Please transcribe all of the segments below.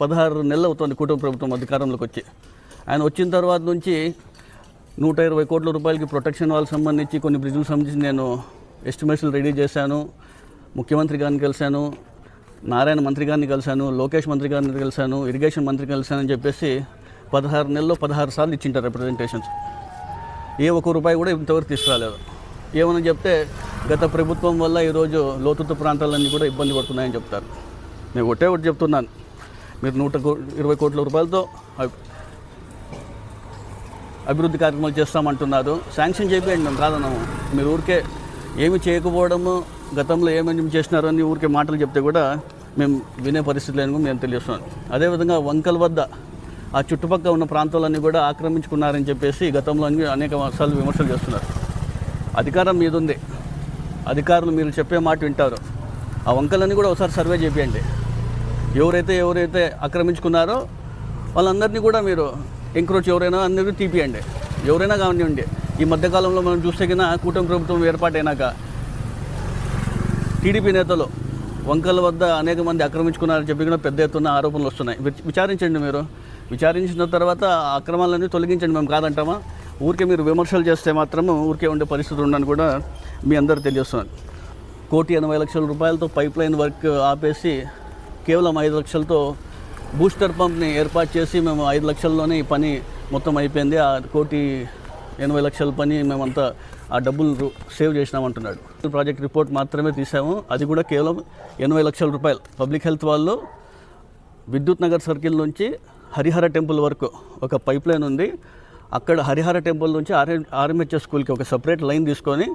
పదహారు నెలలు అవుతుంది కుటుంబ ప్రభుత్వం అధికారంలోకి వచ్చి. ఆయన వచ్చిన తర్వాత నుంచి నూట ఇరవై కోట్ల రూపాయలకి ప్రొటెక్షన్ వాళ్ళకి సంబంధించి కొన్ని బ్రిడ్జ్లకు సంబంధించి నేను ఎస్టిమేషన్లు రెడీ చేశాను ముఖ్యమంత్రి గారిని కలిశాను నారాయణ మంత్రి గారిని కలిశాను లోకేష్ మంత్రి గారిని కలిశాను ఇరిగేషన్ మంత్రి కలిశానని చెప్పేసి పదహారు నెలల్లో పదహారు సార్లు ఇచ్చింటారు రిప్రజెంటేషన్స్. ఏ ఒక్క రూపాయి కూడా ఇంతవరకు తీసుకురాలేదు. ఏమని చెప్తే గత ప్రభుత్వం వల్ల ఈరోజు లోతుత్తు ప్రాంతాలన్నీ కూడా ఇబ్బంది పడుతున్నాయని చెప్తారు. నేను ఒకటే ఒకటి చెప్తున్నాను. మీరు నూట ఇరవై కోట్ల రూపాయలతో అభివృద్ధి కార్యక్రమాలు చేస్తామంటున్నారు. శాంక్షన్ చేయండి మేము కాదన్నాము మీరు ఊరికే ఏమి చేయకపోవడము గతంలో ఏమేమి చేసినారు అని ఊరికే మాటలు చెప్తే కూడా మేము వినే పరిస్థితి లేని మేము తెలియస్తున్నాం అదేవిధంగా వంకల వద్ద ఆ చుట్టుపక్కల ఉన్న ప్రాంతాలన్నీ కూడా ఆక్రమించుకున్నారని చెప్పేసి గతంలో అన్ని అనేక సార్లు విమర్శలు చేస్తున్నారు. అధికారం మీద ఉంది అధికారులు మీరు చెప్పే మాట వింటారు. ఆ వంకలన్నీ కూడా ఒకసారి సర్వే చేయండి ఎవరైతే ఎవరైతే ఆక్రమించుకున్నారో వాళ్ళందరినీ కూడా మీరు ఎంక్రోచ్ ఎవరైనా అందరినీ తీపియండి. ఎవరైనా కానివ్వండి. ఈ మధ్యకాలంలో మనం చూస్తే కన్నా కూటమి ప్రభుత్వం ఏర్పాటైనాక టీడీపీ నేతలు వంకల వద్ద అనేక మంది ఆక్రమించుకున్నారని చెప్పి కూడా పెద్ద ఎత్తున ఆరోపణలు వస్తున్నాయి. విచారించండి మీరు. విచారించిన తర్వాత అక్రమాలన్నీ తొలగించండి మేము కాదంటామా? ఊరికే మీరు విమర్శలు చేస్తే మాత్రం ఊరికే ఉండే పరిస్థితి ఉండని కూడా మీ అందరు తెలియస్తున్నాను కోటి ఎనభై లక్షల రూపాయలతో పైప్ లైన్ వర్క్ ఆపేసి కేవలం ఐదు లక్షలతో బూస్టర్ పంప్ని ఏర్పాటు చేసి మేము ఐదు లక్షల్లోనే ఈ పని మొత్తం అయిపోయింది. ఆ కోటి ఎనభై లక్షల పని మేమంతా ఆ డబ్బులు సేవ్ చేసినామంటున్నాడు. ప్రాజెక్ట్ రిపోర్ట్ మాత్రమే తీసాము అది కూడా కేవలం ఎనభై లక్షల రూపాయలు. పబ్లిక్ హెల్త్ వాళ్ళు విద్యుత్ నగర్ సర్కిల్ నుంచి హరిహర టెంపుల్ వరకు ఒక పైప్ లైన్ ఉంది. అక్కడ హరిహర టెంపుల్ నుంచి ఆర్ఎం ఆర్ఎంహెచ్ఎస్ స్కూల్కి ఒక సపరేట్ లైన్ తీసుకొని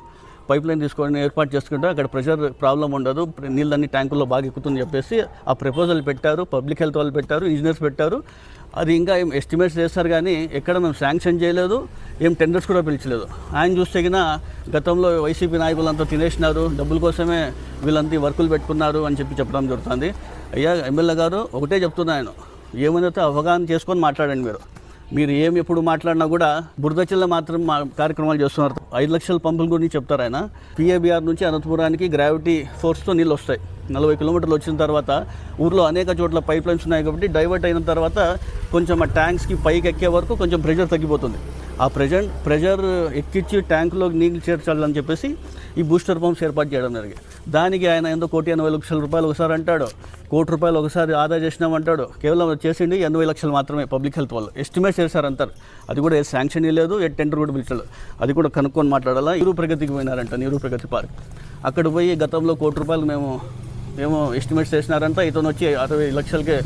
పైప్ లైన్ తీసుకొని ఏర్పాటు చేసుకుంటే అక్కడ ప్రెషర్ ప్రాబ్లం ఉండదు. నీళ్ళన్ని ట్యాంకుల్లో బాగా ఎక్కుతుందని చెప్పేసి ఆ ప్రపోజల్ పెట్టారు పబ్లిక్ హెల్త్ వాళ్ళు పెట్టారు ఇంజనీర్స్ పెట్టారు. అది ఇంకా ఏం ఎస్టిమేట్స్ చేస్తారు కానీ ఎక్కడ మేము శాంక్షన్ చేయలేదు ఏం టెండర్స్ కూడా పిలిచలేదు. ఆయన చూస్తే గతంలో వైసీపీ నాయకులంతా తినేసినారు డబ్బుల కోసమే వీళ్ళంతా వర్కులు పెట్టుకున్నారు అని చెప్పి చెప్పడం జరుగుతుంది. అయ్యా ఎమ్మెల్యే గారు ఒకటే చెప్తున్నాను ఏమైనా అవగాహన చేసుకొని మాట్లాడండి మీరు. మీరు ఏం ఎప్పుడు మాట్లాడినా కూడా బురదచిల్ల మాత్రం మా కార్యక్రమాలు చేస్తున్నారు ఐదు లక్షల పంపుల గురించి చెప్తారు ఆయన. పిఏబిఆర్ నుంచి అనంతపురానికి గ్రావిటీ ఫోర్స్తో నీళ్ళు వస్తాయి. నలభై కిలోమీటర్లు వచ్చిన తర్వాత ఊర్లో అనేక చోట్ల పైప్ లైన్స్ ఉన్నాయి కాబట్టి డైవర్ట్ అయిన తర్వాత కొంచెం ఆ ట్యాంక్స్కి పైకి ఎక్కే వరకు కొంచెం ప్రెషర్ తగ్గిపోతుంది. ఆ ప్రెజెంట్ ప్రెషర్ ఎక్కించి ట్యాంకులో నీళ్ళు చేర్చాలని చెప్పేసి ఈ బూస్టర్ పంప్స్ ఏర్పాటు చేయడం జరిగింది. దానికి ఆయన ఎంతో కోటి ఎనభై లక్షల రూపాయలు ఒకసారి అంటాడు. కోటి రూపాయలు ఒకసారి ఆదా చేసినామంటాడు కేవలం చేసిండి ఎనభై లక్షలు మాత్రమే పబ్లిక్ హెల్త్ వాళ్ళు. ఎస్టిమేట్ చేశారంటారు అది కూడా ఏ శాంక్షన్ లేదు ఏ టెండర్ కూడా పిలిచలేదు. అది కూడా కనుక్కొని మాట్లాడాలా? నీరు ప్రగతికి పోయినారంట నీరు ప్రగతి పార్క్. అక్కడ పోయి గతంలో కోటి రూపాయలు మేము ఏమో ఎస్టిమేట్స్ చేసినారంట ఇతను వచ్చి అరవై లక్షలకే